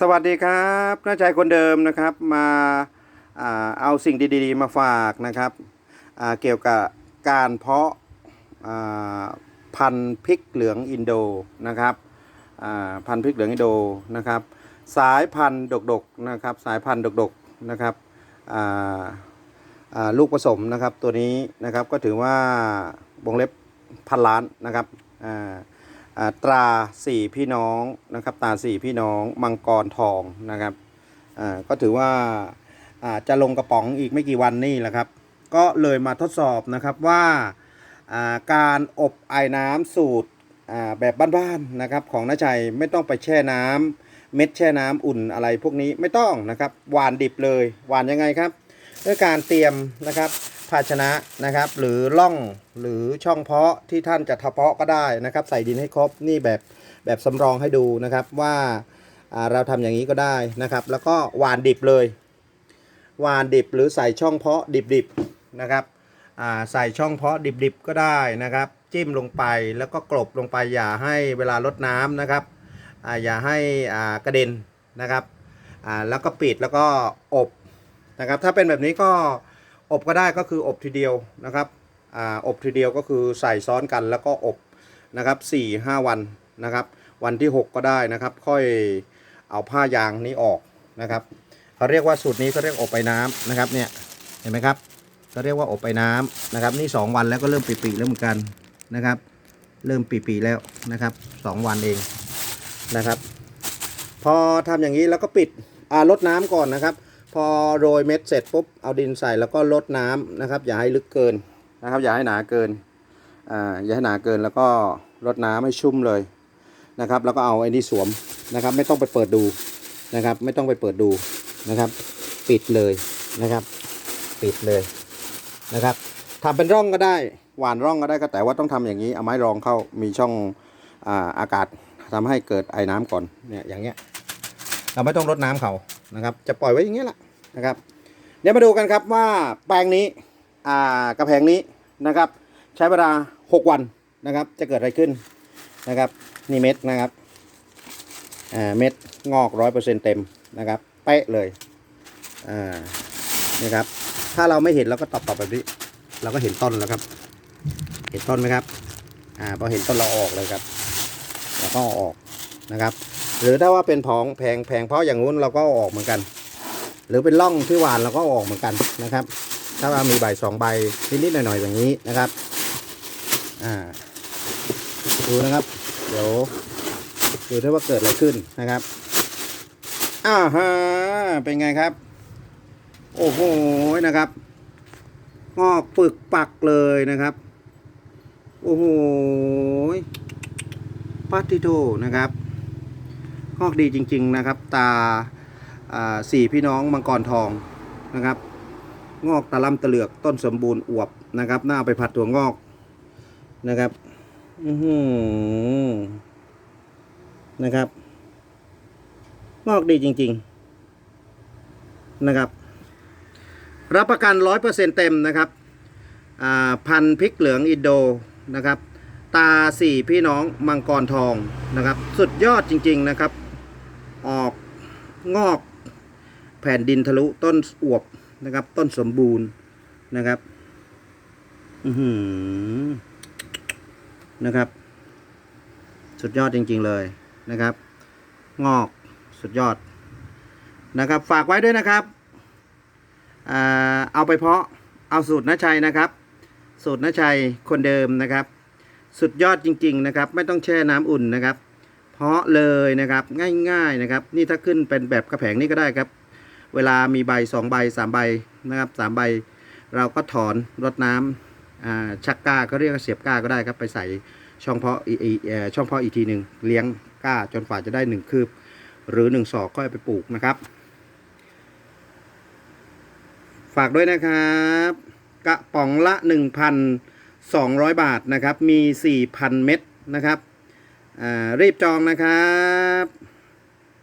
สวัสดีครับน้าใจคนเดิมนะครับมาอเอาสิ่งดีๆ มาฝากนะครับเกี่ยวกับการเพาะพันธุ์พริกเหลืองอินโดนะครับพันธุ์พริกเหลืองอินโดนะครับ สายพันธุ์ดกๆนะครับสายพันธุ์ดกๆนะครับลูกผสมนะครับตัวนี้นะครับก็ถือว่าวงเล็บพันล้านนะครับ ตราสี่พี่น้องนะครับตราสี่พี่น้องมังกรทองนะครับก็ถือว่าาจะลงกระป๋องอีกไม่กี่วันนี่แหละครับ ก็เลยมาทดสอบนะครับว่าาการอบไอ้น้ำสูตรแบบบ้านๆนะครับของน้าชัยไม่ต้องไปแช่น้ำเม็ดแช่น้ำอุ่นอะไรพวกนี้ไม่ต้องนะครับหวานดิบเลยหวานยังไงครับ ด้วยการเตรียมนะครับ ภาชนะนะครับ หรือล่องหรือช่องเพาะที่ท่านจะทะเพาะก็ได้นะครับ ใส่ดินให้ครบนี่แบบแบบสำรองให้ดูนะครับว่าเราทำอย่างนี้ก็ได้นะครับ แล้วก็หวานดิบเลย หวานดิบหรือใส่ช่องเพาะดิบๆนะครับใส่ช่องเพาะดิบๆก็ได้นะครับ จิ้มลงไปแล้วก็กลบลงไปอย่าให้เวลาลดน้ำนะครับออย่าให้กระเด็นนะครับแล้วก็ปิดแล้วก็อบนะครับ ถ้าเป็นแบบนี้ก็ อบก็ได้ก็คืออบทีเดียวนะครับอ่าอบทีเดียวก็คือใส่ซ้อนกันแล้วก็อบนะครับ4 5 วันนะครับ วันที่ 6 ก็ได้นะครับ ค่อยเอาผ้ายางนี้ออกนะครับเขาเรียกว่าสูตรนี้เขาเรียกอบไปน้ำนะครับเนี่ยเห็นไหมครับเขาเรียกว่าอบไปน้ำนะครับ นี่ 2 วันแล้วก็เริ่มปีๆแล้วเหมือนกันนะครับ เริ่มปีๆแล้วนะครับ 2 วันเองนะครับ พอทำอย่างนี้แล้วก็ปิดอ่าลดน้ำก่อนนะครับ พอโรยเม็ดเสร็จปุ๊บเอาดินใส่แล้วก็ลดน้ำนะครับ อย่าให้ลึกเกินนะครับ อย่าให้หนาเกินอ่าอย่าให้หนาเกินแล้วก็ลดน้ำให้ชุ่มเลยนะครับ แล้วก็เอาไอ้นี่สวมนะครับ ไม่ต้องไปเปิดดูนะครับ ไม่ต้องไปเปิดดูนะครับ ปิดเลยนะครับ ปิดเลยนะครับทำเป็นร่องก็ได้หวานร่องก็ได้ก็แต่ว่าต้องทำอย่างนี้เอาไม้รองเข้ามีช่องอาอากาศทำให้เกิดไอ้น้ำก่อนเนี่ยอย่างเงี้ยเราไม่ต้องรดน้ำเขานะครับ จะปล่อยไว้อย่างเงี้ยแหละ นะครับเดี๋ยวมาดูกันครับว่าแปลงนี้อ่ากระแพงนี้นะครับ ใช้เวลา 6 วันนะครับ จะเกิดอะไรขึ้นนะครับนี่เม็ดนะครับอ่าเม็ดงอกร้อยเปอร์เซ็นเต็มนะครับเป๊ะเลยอ่านี่ครับ ถ้าเราไม่เห็นเราก็ตอบๆแบบนี้ เราก็เห็นต้นแล้วครับ เห็นต้นไหมครับอ่าพอเห็นต้นเราออกเลยครับเราก็ออกนะครับ หรือถ้าว่าเป็นผองแพงแพงเพราะอย่างงู้นเราก็ออกเหมือนกัน หรือเป็นร่องที่หวานเราก็ออกเหมือนกันนะครับ ถ้าว่ามีใบสองใบนิดๆหน่อยๆอย่างนี้นะครับอ่าดูนะครับ เดี๋ยวดูถ้ว่าเกิดอะไรขึ้นนะครับอ้าฮะเป็นไงครับ โอ้โหนะครับ งอกปึกปักเลยนะครับ โอ้โหปัตติโตนะครับงอกดีจริง ๆนะครับ ตา สี่พี่น้องมังกรทองนะครับ งอกตะล่ำตะเหลือกต้นสมบูรณ์อวบนะครับ น่าไปผัดถั่วงอกนะครับอือหือนะครับ งอกดีจริง ๆนะครับ รับประกันร้อยเปอร์เซ็นเต็มนะครับพันพริกเหลืองอินโดนะครับ ตาสี่พี่น้องมังกรทองนะครับ สุดยอดจริง ๆนะครับ ออกงอก แผ่นดินทะลุต้นอวบนะครับ ต้นสมบูรณ์นะครับอือนะครับ สุดยอดจริง ๆเลยนะครับ งอกสุดยอดนะครับ ฝากไว้ด้วยนะครับเอาไปเพาะเอาสูตรน้าชัยนะครับ สูตรน้าชัยคนเดิมนะครับ สุดยอดจริง ๆ นะครับ ไม่ต้องแช่น้ำอุ่นนะครับ เพาะเลยนะครับง่าย ๆนะครับ นี่ถ้าขึ้นเป็นแบบกระแผงนี่ก็ได้ครับ เวลามีใบสองใบสามใบนะครับสามใบ เราก็ถอนรดน้ำชักก้าก็เรียกเสียบก้าก็ได้ครับไปใส่ช่องเพาะอีช่องเพาะอีกทีหนึ่งเลี้ยงก้าจนฝ่าจะได้หนึ่งคืบ หรือหนึ่งศอกก็ไปปลูกนะครับ ฝากด้วยนะครับกระป๋องละ 1,200 บาทนะครับ มี 4,000 เม็ดนะครับรีบจองนะครับ